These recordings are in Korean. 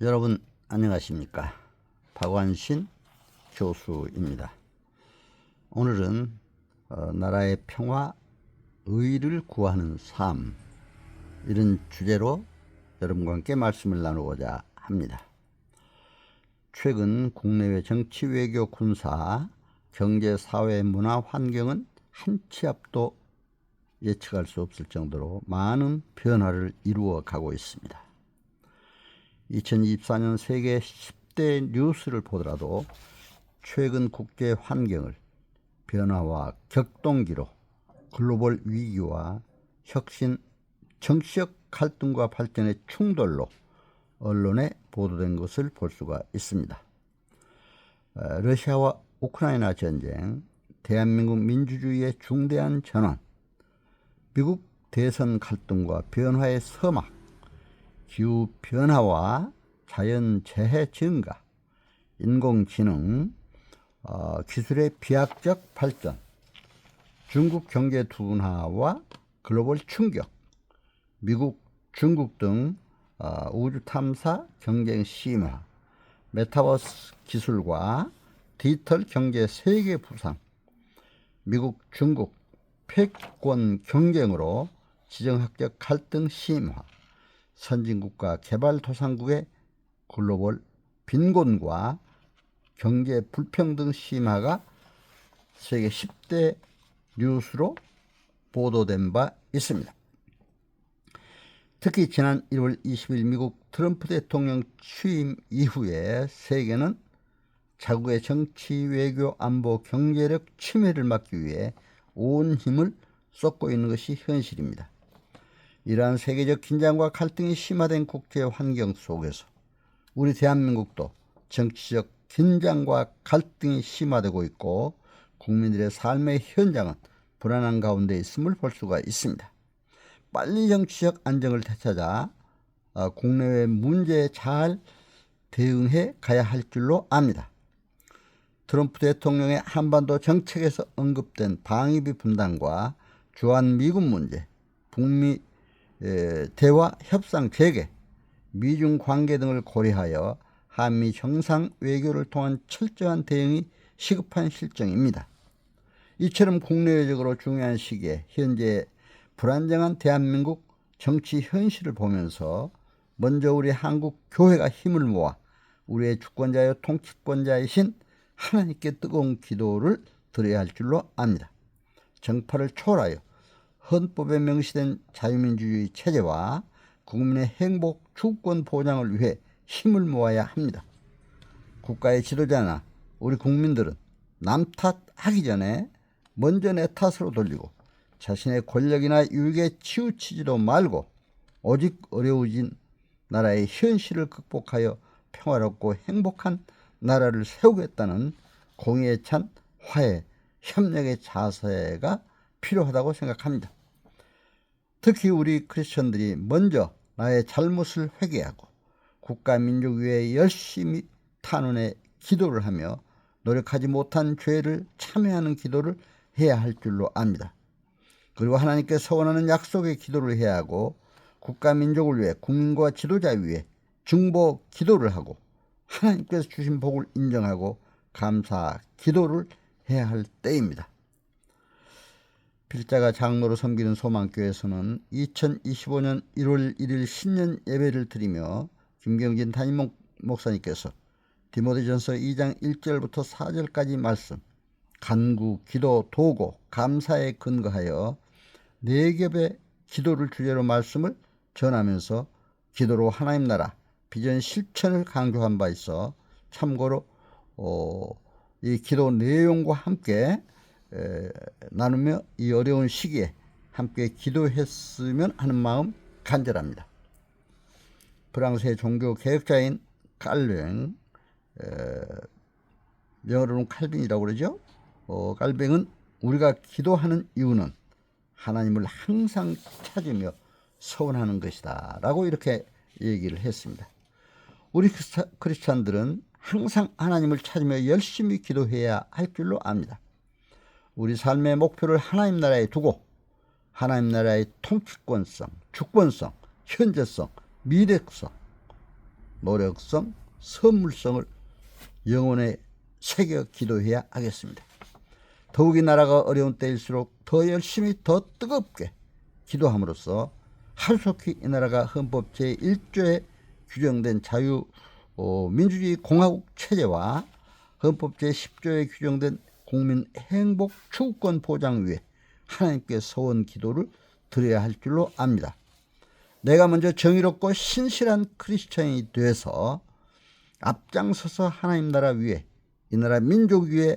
여러분 안녕하십니까? 박완신 교수입니다. 오늘은 어, 나라의 평화 의를 구하는 삶 이런 주제로 여러분과 함께 말씀을 나누고자 합니다. 최근 국내외 정치 외교 군사 경제 사회 문화 환경은 한 치 앞도 예측할 수 없을 정도로 많은 변화를 이루어 가고 있습니다 2024년 세계 10대 뉴스를 보더라도 최근 국제 환경을 변화와 격동기로 글로벌 위기와 혁신, 정치적 갈등과 발전의 충돌로 언론에 보도된 것을 볼 수가 있습니다. 어, 러시아와 우크라이나 전쟁, 대한민국 민주주의의 중대한 전환, 미국 대선 갈등과 변화의 서막, 기후 변화와 자연 재해 증가, 인공지능, 어, 기술의 비약적 발전, 중국 경제 둔화와 글로벌 충격, 미국, 중국 등 어, 우주 탐사 경쟁 심화, 메타버스 기술과 디지털 경제 세계 부상, 미국, 중국 패권 경쟁으로 지정학적 갈등 심화, 선진국과 개발도상국의 글로벌 빈곤과 경제 불평등 심화가 세계 10대 뉴스로 보도된 바 있습니다. 특히 지난 1월 20일 미국 트럼프 대통령 취임 이후에 세계는 자국의 정치, 외교, 안보, 경제력 침해를 막기 위해 온 힘을 쏟고 있는 것이 현실입니다. 이러한 세계적 긴장과 갈등이 심화된 국제 환경 속에서 우리 대한민국도 정치적 긴장과 갈등이 심화되고 있고 국민들의 삶의 현장은 불안한 가운데 있음을 볼 수가 있습니다. 빨리 정치적 안정을 되찾아 어, 국내외 문제에 잘 대응해 가야 할 줄로 압니다. 트럼프 대통령의 한반도 정책에서 언급된 방위비 분담과 주한 미군 문제, 북미 대화 협상 재개, 미중 관계 등을 고려하여 한미 정상 외교를 통한 철저한 대응이 시급한 실정입니다. 이처럼 국내외적으로 중요한 시기에 현재 불안정한 대한민국 정치 현실을 보면서 먼저 우리 한국 교회가 힘을 모아 우리의 주권자여 통치권자이신 하나님께 뜨거운 기도를 드려야 할 줄로 압니다. 정파를 초월하여 헌법에 명시된 자유민주주의 체제와 국민의 행복, 주권 보장을 위해 힘을 모아야 합니다. 국가의 지도자나 우리 국민들은 남 탓하기 전에 먼저 내 탓으로 돌리고 자신의 권력이나 유익에 치우치지도 말고 오직 어려워진 나라의 현실을 극복하여 평화롭고 행복한 나라를 세우겠다는 공의에 찬 화해, 협력의 자세가 필요하다고 생각합니다. 특히 우리 크리스천들이 먼저 나의 잘못을 회개하고 국가 민족 위에 열심히 탄원해 기도를 하며 노력하지 못한 죄를 참회하는 기도를 해야 할 줄로 압니다. 그리고 하나님께 서원하는 약속의 기도를 해야 하고 국가 민족을 위해 국민과 지도자 위해 중보 기도를 하고 하나님께서 주신 복을 인정하고 감사 기도를 해야 할 때입니다. 필자가 장로로 섬기는 소망교회에서는 2025년 1월 1일 신년 예배를 드리며 김경진 담임 목사님께서 디모데전서 2장 1절부터 4절까지 말씀 간구, 기도, 도고, 감사에 근거하여 네 겹의 기도를 주제로 말씀을 전하면서 기도로 하나님 나라 비전 실천을 강조한 바 있어 참고로 어, 이 기도 내용과 함께 에, 나누며 이 어려운 시기에 함께 기도했으면 하는 마음 간절합니다. 프랑스의 종교 개혁자인 깔뱅, 영어로는 칼빈이라고 그러죠. 어, 깔뱅은 우리가 기도하는 이유는 하나님을 항상 찾으며 서원하는 것이다. 라고 이렇게 얘기를 했습니다. 우리 크리스찬들은 항상 하나님을 찾으며 열심히 기도해야 할 줄로 압니다. 우리 삶의 목표를 하나님 나라에 두고 하나님 나라의 통치권성, 주권성, 현재성, 미래성 노력성, 선물성을 영혼에 새겨 기도해야 하겠습니다. 더욱이 나라가 어려운 때일수록 더 열심히 더 뜨겁게 기도함으로써 하루속히 이 나라가 헌법 제1조에 규정된 자유 어, 민주주의 공화국 체제와 헌법 제10조에 규정된 국민 행복 추구권 보장 위에 하나님께 서원 기도를 드려야 할 줄로 압니다. 내가 먼저 정의롭고 신실한 크리스천이 돼서 앞장서서 하나님 나라 위에 이 나라 민족 위에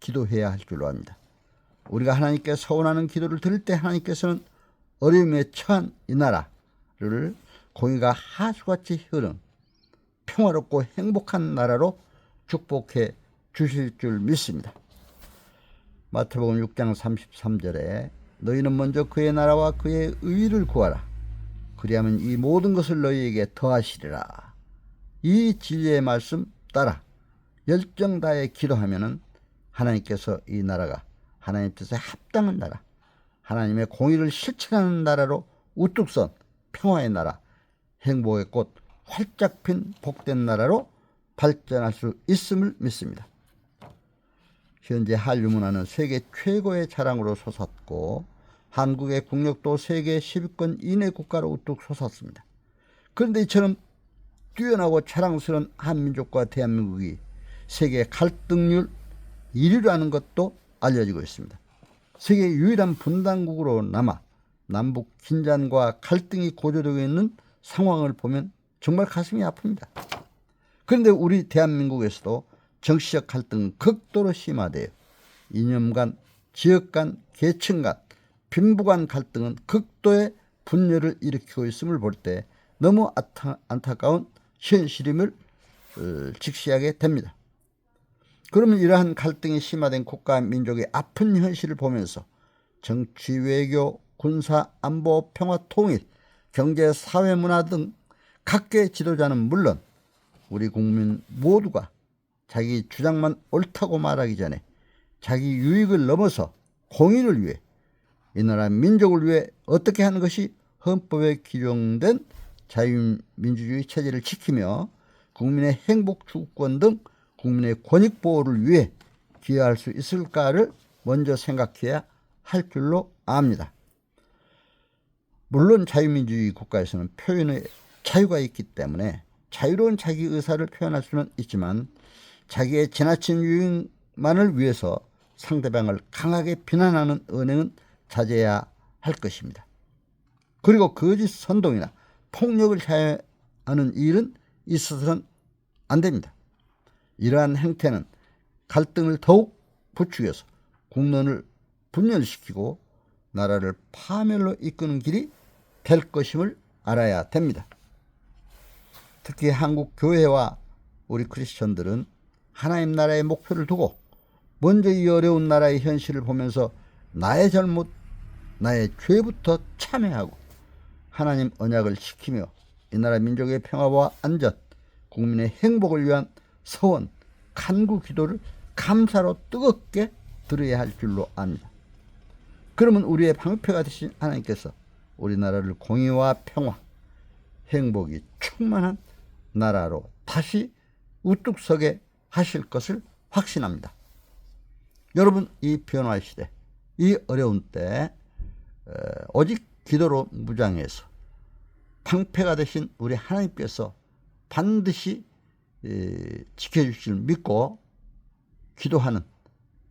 기도해야 할 줄로 압니다. 우리가 하나님께 서원하는 기도를 드릴 때 하나님께서는 어려움에 처한 이 나라를 공의가 하수같이 흐른 평화롭고 행복한 나라로 축복해 주실 줄 믿습니다. 마태복음 6장 33절에 너희는 먼저 그의 나라와 그의 의를 구하라. 그리하면 이 모든 것을 너희에게 더하시리라. 이 진리의 말씀 따라 열정 다해 기도하면은 하나님께서 이 나라가 하나님 뜻에 합당한 나라, 하나님의 공의를 실천하는 나라로 우뚝 선 평화의 나라, 행복의 꽃 활짝 핀 복된 나라로 발전할 수 있음을 믿습니다. 현재 한류 문화는 세계 최고의 자랑으로 솟았고 한국의 국력도 세계 10위권 이내 국가로 우뚝 솟았습니다. 그런데 이처럼 뛰어나고 자랑스러운 한민족과 대한민국이 세계 갈등률 1위라는 것도 알려지고 있습니다. 세계 유일한 분단국으로 남아 남북 긴장과 갈등이 고조되고 있는 상황을 보면 정말 가슴이 아픕니다. 그런데 우리 대한민국에서도 정치적 갈등은 극도로 심화되어 이념 간, 지역 간, 계층 간, 빈부 간 갈등은 극도의 분열을 일으키고 있음을 볼 때 너무 안타까운 현실임을 어, 직시하게 됩니다. 그러면 이러한 갈등이 심화된 국가 민족의 아픈 현실을 보면서 정치, 외교, 군사, 안보, 평화, 통일, 경제, 사회, 문화 등 각계의 지도자는 물론 우리 국민 모두가 자기 주장만 옳다고 말하기 전에 자기 유익을 넘어서 공의를 위해 이 나라 민족을 위해 어떻게 하는 것이 헌법에 규정된 자유민주주의 체제를 지키며 국민의 행복 주권 등 국민의 권익 보호를 위해 기여할 수 있을까를 먼저 생각해야 할 줄로 압니다. 물론 자유민주주의 국가에서는 표현의 자유가 있기 때문에 자유로운 자기 의사를 표현할 수는 있지만 자기의 지나친 유익만을 위해서 상대방을 강하게 비난하는 은행은 자제해야 할 것입니다. 그리고 거짓 선동이나 폭력을 자해하는 일은 있어서는 안 됩니다. 이러한 행태는 갈등을 더욱 부추겨서 국론을 분열시키고 나라를 파멸로 이끄는 길이 될 것임을 알아야 됩니다. 특히 한국 교회와 우리 크리스천들은 하나님 나라의 목표를 두고 먼저 이 어려운 나라의 현실을 보면서 나의 잘못, 나의 죄부터 참회하고 하나님 언약을 지키며 이 나라 민족의 평화와 안전, 국민의 행복을 위한 서원, 간구 기도를 감사로 뜨겁게 들어야 할 줄로 압니다. 그러면 우리의 방패가 되신 하나님께서 우리나라를 공의와 평화, 행복이 충만한 나라로 다시 우뚝 서게 하실 것을 확신합니다. 여러분, 이 변화의 시대, 이 어려운 때, 오직 기도로 무장해서 방패가 되신 우리 하나님께서 반드시 지켜주실 믿고 기도하는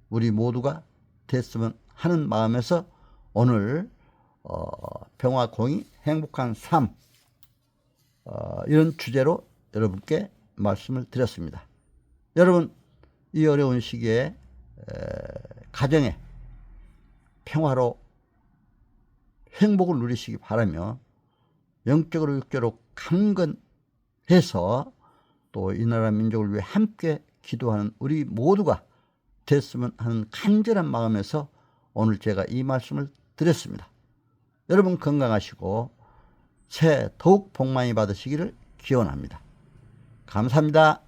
우리 모두가 됐으면 하는 마음에서 오늘 어, 평화 공의 행복한 삶 어, 이런 주제로 여러분께 말씀을 드렸습니다. 여러분 이 어려운 시기에 가정에 평화로 행복을 누리시기 바라며 영적으로 육적으로 강건해서 또 이 나라 민족을 위해 함께 기도하는 우리 모두가 됐으면 하는 간절한 마음에서 오늘 제가 이 말씀을 드렸습니다. 여러분 건강하시고 새해 더욱 복 많이 받으시기를 기원합니다. 감사합니다.